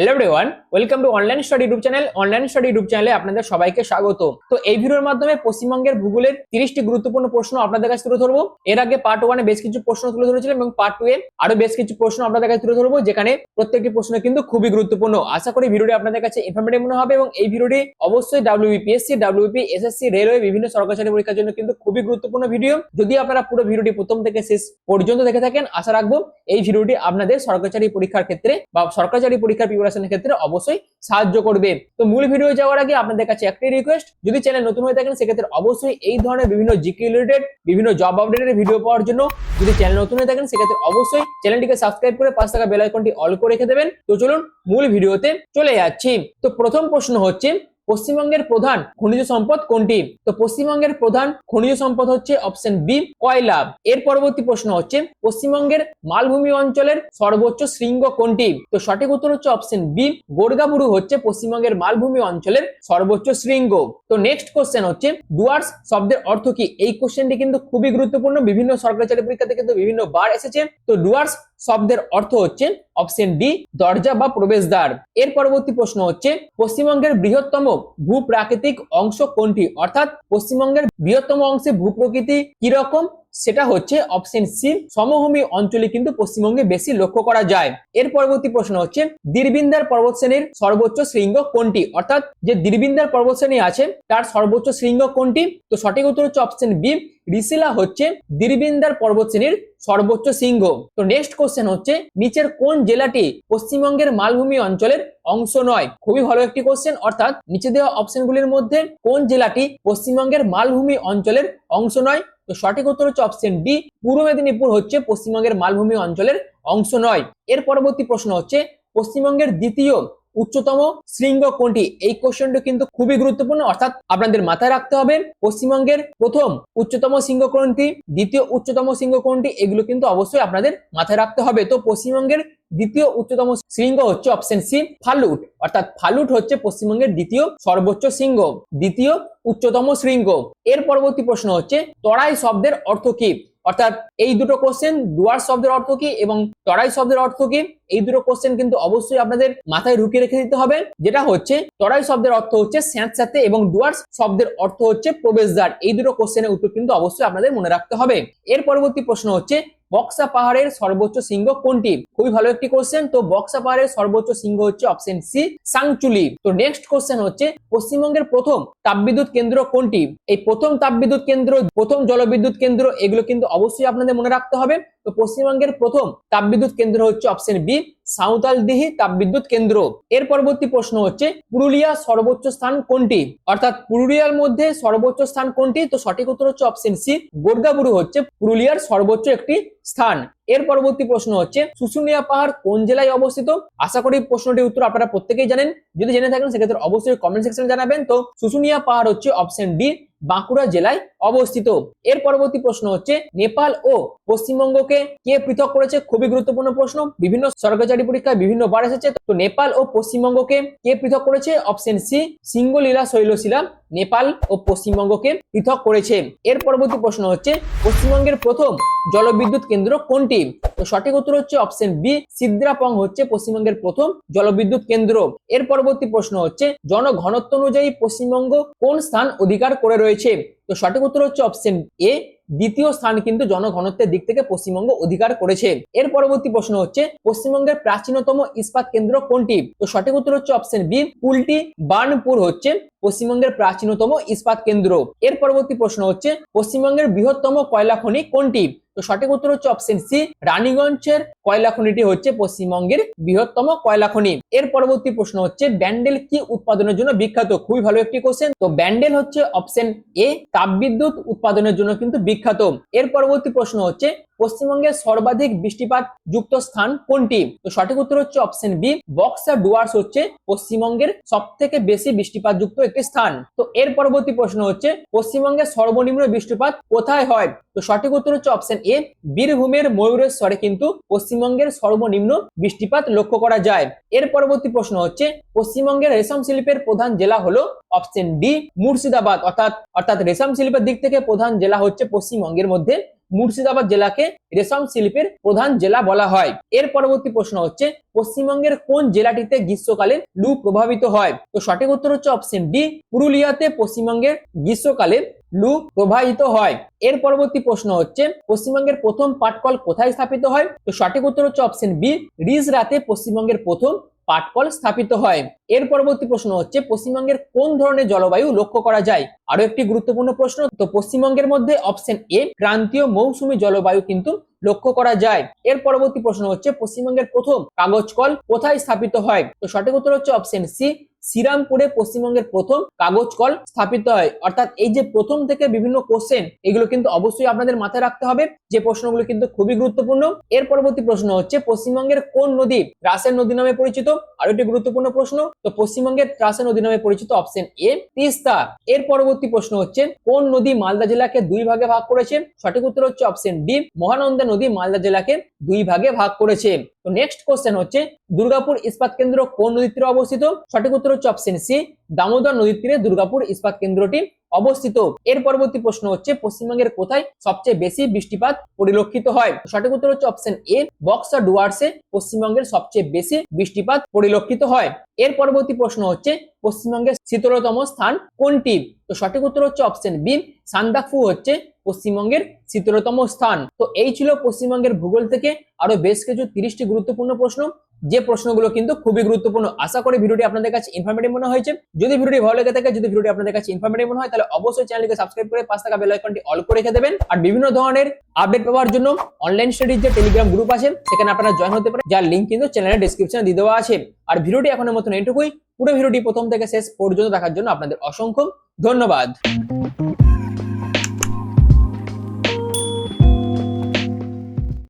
Hello everyone welcome to online study YouTube channel online study YouTube চ্যানেলে আপনাদের সবাইকে স্বাগত তো এই ভিডিওর মাধ্যমে পশ্চিমবঙ্গের ভূগোলের তিরিশটি গুরুত্বপূর্ণ প্রশ্ন আপনাদের কাছে তুলে ধরবো। এর আগে পার্ট ওয়ানে বেশ কিছু প্রশ্ন তুলে ধরেছিলাম এবং পার্ট টু এ আরও বেশ কিছু প্রশ্ন আপনাদের কাছে তুলে ধরবো, যেখানে প্রত্যেকটি প্রশ্ন কিন্তু খুবই গুরুত্বপূর্ণ। আশা করি ভিডিওটি আপনাদের কাছে ইনফরমেটিভ মনে হবে এবং এই ভিডিওটি অবশ্যই ডাব্লিউবিপিএসসি ডাব্লিউপি এসএসসি রেলওয়ে বিভিন্ন সরকারি পরীক্ষার জন্য কিন্তু খুবই গুরুত্বপূর্ণ ভিডিও। যদি আপনারা পুরো ভিডিওটি প্রথম থেকে শেষ পর্যন্ত দেখে থাকেন, আশা রাখব এই ভিডিওটি আপনাদের সরকারি পরীক্ষার ক্ষেত্রে বা সরকারি পরীক্ষার প্রিপারেশনের ক্ষেত্রে অবশ্যই সাহায্য করবে। তো মূল ভিডিও যাওয়ার আগে আপনাদের কাছে একটাই রিকোয়েস্ট যদি চ্যানেল নতুন হয়ে থাকেন, সেক্ষেত্রে অবশ্যই এই ধরনের বিভিন্ন জিকে রিলেটেড বিভিন্ন জব আপডেটের ভিডিও পাওয়ার জন্য যদি চ্যানেল নতুন হয়ে থাকেন, সেক্ষেত্রে অবশ্যই চ্যানেলটিকে সাবস্ক্রাইব করে পাঁচ টাকা বেল আইকনটি অল করে রেখে দেবেন। তো চলুন মূল ভিডিওতে চলে যাচ্ছি। তো প্রথম প্রশ্ন হচ্ছে পশ্চিমবঙ্গের প্রধান খনিজ সম্পদ কোনটি? তো পশ্চিমবঙ্গের প্রধান খনিজ সম্পদ হচ্ছে অপশন বি কয়লা এর পরবর্তী প্রশ্ন হচ্ছে, পশ্চিমবঙ্গের মালভূমি অঞ্চলের সর্বোচ্চ শৃঙ্গ কোনটি? তো সঠিক উত্তর হচ্ছে অপশন বি গোর্গাবুরু হচ্ছে পশ্চিমবঙ্গের মালভূমি অঞ্চলের সর্বোচ্চ শৃঙ্গ। তো নেক্সট কোশ্চেন হচ্ছে, ডুয়ার্স শব্দের অর্থ কি? এই কোশ্চেনটি কিন্তু খুবই গুরুত্বপূর্ণ, বিভিন্ন সরকারি চাকরি পরীক্ষাতে কিন্তু বিভিন্ন বার এসেছে। তো ডুয়ার্স শব্দের অর্থ হচ্ছে অপশন ডি দরজা বা প্রবেশদ্বার। এর পরবর্তী প্রশ্ন হচ্ছে, পশ্চিমবঙ্গের বৃহত্তম ভূপ্রাকৃতিক অংশ কোনটি? অর্থাৎ, পশ্চিমবঙ্গের বৃহত্তম অংশে ভূপ্রকৃতি কীরকম? সেটা হচ্ছে অপশন সি সমভূমি অঞ্চলে কিন্তু পশ্চিমবঙ্গে বেশি লক্ষ্য করা যায়। এর পরবর্তী প্রশ্ন হচ্ছে, দীরবিন্দার পর্বত শ্রেণির সর্বোচ্চ শৃঙ্গ কোনটি? অর্থাৎ যে দীরবিন্দার পর্বত শ্রেণি আছে, তার সর্বোচ্চ শৃঙ্গ কোনটি? তো সঠিক উত্তর হচ্ছে অপশন বি রিসিলা হচ্ছে দীরবিন্দার পর্বত শ্রেণির সর্বোচ্চ শৃঙ্গ। তো নেক্সট কোশ্চেন হচ্ছে, নিচের কোন জেলাটি পশ্চিমবঙ্গের মালভূমি অঞ্চলের অংশ নয়? খুবই ভালো একটি কোশ্চেন অর্থাৎ নিচে দেওয়া অপশনগুলির মধ্যে কোন জেলাটি পশ্চিমবঙ্গের মালভূমি অঞ্চলের অংশ নয়? তো সঠিক উত্তর হচ্ছে অপশন ডি পূর্ব মেদিনীপুর হচ্ছে পশ্চিমবঙ্গের মালভূমি অঞ্চলের অংশ নয়। এর পরবর্তী প্রশ্ন হচ্ছে, পশ্চিমবঙ্গের দ্বিতীয় উচ্চতম শৃঙ্গ কোনটি? এই কোশ্চেনটা কিন্তু খুবই গুরুত্বপূর্ণ, অর্থাৎ আপনাদের মাথায় রাখতে হবে, পশ্চিমবঙ্গের প্রথম উচ্চতম শৃঙ্গ কোনটি, দ্বিতীয় উচ্চতম শৃঙ্গ কোনটি, এগুলো কিন্তু অবশ্যই আপনাদের মাথায় রাখতে হবে। তো পশ্চিমবঙ্গের দ্বিতীয় উচ্চতম শৃঙ্গ হচ্ছে অপশন সি ফালুট অর্থাৎ ফালুট হচ্ছে পশ্চিমবঙ্গের দ্বিতীয় সর্বোচ্চ শৃঙ্গ, দ্বিতীয় উচ্চতম শৃঙ্গ। এর পরবর্তী প্রশ্ন হচ্ছে, তরাই শব্দের অর্থ কি? অর্থাৎ এই দুটো কোশ্চেন ডুয়ার শব্দের অর্থ কি এবং তরাই শব্দের অর্থ কি? এই দুটো কোশ্চেন কিন্তু অবশ্যই আপনাদের মাথায় ঢুকিয়ে রেখে দিতে হবে, যেটা হচ্ছে, তরাই শব্দের অর্থ হচ্ছে স্যাঁতস্যাঁতে এবং ডুয়ার্স শব্দের অর্থ হচ্ছে প্রবেশদ্বার। এই দুটো কোশ্চেনের উত্তর কিন্তু অবশ্যই আপনাদের মনে রাখতে হবে। এর পরবর্তী প্রশ্ন হচ্ছে বক্সা পাহাড়ের সর্বোচ্চ সিংহ কোনটি? খুবই ভালো একটি কোশ্চেন তো বক্সা পাহাড়ের সর্বোচ্চ সিংহ হচ্ছে অপশন সি সাংচুলি। তো নেক্সট কোশ্চেন হচ্ছে, পশ্চিমবঙ্গের প্রথম তাপবিদ্যুৎ কেন্দ্র কোনটি? এই প্রথম তাপবিদ্যুৎ কেন্দ্র, প্রথম জলবিদ্যুৎ কেন্দ্র, এগুলো কিন্তু অবশ্যই আপনাদের মনে রাখতে হবে। তো পশ্চিমবঙ্গের প্রথম তাপবিদ্যুৎ কেন্দ্র হচ্ছে অপশন বি সাঁওতালদিহি তাপবিদ্যুৎ কেন্দ্র। এর পরবর্তী প্রশ্ন হচ্ছে, পুরুলিয়া সর্বোচ্চ স্থান কোনটি? অর্থাৎ পুরুলিয়ার মধ্যে সর্বোচ্চ স্থান কোনটি? তো সঠিক উত্তর হচ্ছে অপশন সি গোর্গাবুরু হচ্ছে পুরুলিয়ার সর্বোচ্চ একটি স্থান। এর পরবর্তী প্রশ্ন হচ্ছে, শুশুনিয়া পাহাড় কোন জেলায় অবস্থিত? আশা করি প্রশ্নটির উত্তর আপনারা প্রত্যেকেই জানেন। যদি জেনে থাকেন, সেক্ষেত্রে অবশ্যই কমেন্ট সেকশনে জানাবেন। তো শুশুনিয়া পাহাড় হচ্ছে অপশন ডি বাঁকুড়া জেলায় অবস্থিত। এর পরবর্তী প্রশ্ন হচ্ছে, নেপাল ও পশ্চিমবঙ্গকে কে পৃথক করেছে? খুবই গুরুত্বপূর্ণ প্রশ্ন। বিভিন্ন সরকারি পরীক্ষায় বিভিন্ন বার এসেছে। তো নেপাল ও পশ্চিমবঙ্গকে কে পৃথক করেছে? অপশন সি সিঙ্গলীলা শৈলশিলা, নেপাল ও পশ্চিমবঙ্গকে পৃথক করেছে। এর পরবর্তী প্রশ্ন হচ্ছে, পশ্চিমবঙ্গের প্রথম জলবিদ্যুৎ কেন্দ্র কোনটি? তো সঠিক উত্তর হচ্ছে অপশন বি সিদ্রাপং হচ্ছে পশ্চিমবঙ্গের প্রথম জলবিদ্যুৎ কেন্দ্র। এর পরবর্তী প্রশ্ন হচ্ছে, জনঘনত্ব অনুযায়ী পশ্চিমবঙ্গ কোন স্থান অধিকার করে রয়েছে? তো সঠিক উত্তর হচ্ছে অপশন এ দ্বিতীয় স্থান কিন্তু জনঘনত্বের দিক থেকে পশ্চিমবঙ্গ অধিকার করেছে। এর পরবর্তী প্রশ্ন হচ্ছে, পশ্চিমবঙ্গের প্রাচীনতম ইস্পাত কেন্দ্র কোনটি? তো সঠিক উত্তর হচ্ছে অপশন বি পুলটি বার্নপুর হচ্ছে পশ্চিমবঙ্গের প্রাচীনতম ইস্পাত কেন্দ্র। এর পরবর্তী প্রশ্ন হচ্ছে, পশ্চিমবঙ্গের বৃহত্তম কয়লা খনি কোনটি? তো সঠিক উত্তর হচ্ছে অপশন সি রানীগঞ্জের কয়লা খনিটি হচ্ছে পশ্চিমবঙ্গের বৃহত্তম কয়লা খনি এর পরবর্তী প্রশ্ন হচ্ছে, ব্যান্ডেল কি উৎপাদনের জন্য বিখ্যাত? খুবই ভালো একটি কোশ্চেন তো ব্যান্ডেল হচ্ছে অপশন এ তাপবিদ্যুৎ উৎপাদনের জন্য কিন্তু বিখ্যাত। এর পরবর্তী প্রশ্ন হচ্ছে পশ্চিমবঙ্গের সর্বাধিক বৃষ্টিপাত যুক্ত স্থান কোনটি? তো সঠিক উত্তর হচ্ছে অপশন বি বক্সা ডুয়ার্স হচ্ছে পশ্চিমবঙ্গের সব থেকে বেশি বৃষ্টিপাত যুক্ত একটি স্থান। তো এর পরবর্তী প্রশ্ন হচ্ছে, পশ্চিমবঙ্গের সর্বনিম্ন বৃষ্টিপাত কোথায় হয়? তো সঠিক উত্তর হচ্ছে অপশন এ বীরভূমের ময়ূরেশ্বরে কিন্তু পশ্চিমবঙ্গের সর্বনিম্ন বৃষ্টিপাত লক্ষ্য করা যায়। এর পরবর্তী প্রশ্ন হচ্ছে, পশ্চিমবঙ্গের রেশম শিল্পের প্রধান জেলা হলো অপশন ডি মুর্শিদাবাদ। অর্থাৎ অর্থাৎ রেশম শিল্পের দিক থেকে প্রধান জেলা হচ্ছে পশ্চিমবঙ্গের মধ্যে। মুর্শিদাবাদ জেলাকে রেশম শিল্পের প্রধান জেলা বলা হয়। এর পরবর্তী প্রশ্ন হচ্ছে, পশ্চিমবঙ্গের কোন জেলাটিতে গ্রীষ্মকালে লু প্রভাবিত হয়? তো সঠিক উত্তর হচ্ছে অপশন ডি পুরুলিয়াতে পশ্চিমবঙ্গের গ্রীষ্মকালে লু প্রবাহিত হয়। এর পরবর্তী প্রশ্ন হচ্ছে, পশ্চিমবঙ্গের প্রথম পাটকল কোথায় স্থাপিত হয়? তো সঠিক উত্তর হচ্ছে অপশন বি রিজ রাতে পশ্চিমবঙ্গের প্রথম পাটকল স্থাপিত হয়। এর পরবর্তী প্রশ্ন হচ্ছে, পশ্চিমবঙ্গের কোন ধরনের জলবায়ু লক্ষ্য করা যায়? আরও একটি গুরুত্বপূর্ণ প্রশ্ন, তো পশ্চিমবঙ্গের মধ্যে অপশন এ ক্রান্তীয় মৌসুমী জলবায়ু কিন্তু লক্ষ্য করা যায়। এর পরবর্তী প্রশ্ন হচ্ছে, পশ্চিমবঙ্গের প্রথম কাগজ কল কোথায় স্থাপিত হয়? তো সঠিক উত্তর হচ্ছে অপশন সি শ্রীরামপুরে পশ্চিমবঙ্গের প্রথম কাগজ কল স্থাপিত হয়। অর্থাৎ এই যে প্রথম থেকে বিভিন্ন কোশ্চেন এগুলো কিন্তু অবশ্যই আপনাদের মাথায় রাখতে হবে। যে প্রশ্নগুলো কিন্তু খুবই গুরুত্বপূর্ণ। এর পরবর্তী প্রশ্ন হচ্ছে, পশ্চিমবঙ্গের কোন নদী রাসের নদী নামে পরিচিত? আরও একটি গুরুত্বপূর্ণ প্রশ্ন, তো পশ্চিমবঙ্গের ত্রাসের নদী নামে পরিচিত অপশন এ তিস্তা। এর পরবর্তী প্রশ্ন হচ্ছে, কোন নদী মালদা জেলাকে দুই ভাগে ভাগ করেছে? সঠিক উত্তর হচ্ছে অপশন ডি মহানন্দা নদী মালদা জেলাকে দুই ভাগে ভাগ করেছে। তো নেক্সট কোশ্চেন হচ্ছে, দুর্গাপুর ইস্পাত কেন্দ্র কোন নদীর অবস্থিত? সঠিক উত্তর হচ্ছে অপশন সি দামোদর নদীর তীরে দুর্গাপুর ইস্পাত কেন্দ্রটি অবস্থিত। এর পরবর্তী প্রশ্ন হচ্ছে, পশ্চিমবঙ্গের কোথায় সবচেয়ে বেশি বৃষ্টিপাত পরিলক্ষিত হয়? সঠিক উত্তর হচ্ছে অপশন এ বক্সা ডুয়ার্সে পশ্চিমবঙ্গের সবচেয়ে বেশি বৃষ্টিপাত পরিলক্ষিত হয়। এর পরবর্তী প্রশ্ন হচ্ছে, পশ্চিমবঙ্গের শীতলতম স্থান কোনটি? তো সঠিক উত্তর হচ্ছে অপশন বি সান্দাকফু হচ্ছে পশ্চিমবঙ্গের শীতলতম স্থান। তো এই ছিল পশ্চিমবঙ্গের ভূগোল থেকে আরও বেশ কিছু তিরিশটি গুরুত্বপূর্ণ প্রশ্ন। যে প্রশ্নগুলো কিন্তু খুবই গুরুত্বপূর্ণ। আশা করি ভিডিওটি আপনাদের কাছে ইনফরমেটিভ মনে হয়েছে। যদি ভিডিওটি ভালো লেগে থাকে, যদি ভিডিওটি আপনাদের কাছে ইনফরমেটিভ মনে হয়, তাহলে অবশ্যই চ্যানেলকে সাবস্ক্রাইব করে পাঁচ টাকা বেল আইকনটি অল করে রেখে দেবেন। আর বিভিন্ন ধরনের আপডেট পাওয়ার জন্য অনলাইন স্টাডির যে টেলিগ্রাম গ্রুপ আছে, সেখানে আপনারা জয়েন হতে পারেন, যার লিঙ্ক কিন্তু চ্যানেলের ডিসক্রিপশনে দিয়ে দেওয়া আছে। আর ভিডিওটি এখনের মতন এইটুকুই। পুরো ভিডিওটি প্রথম থেকে শেষ পর্যন্ত দেখার জন্য আপনাদের অসংখ্য ধন্যবাদ।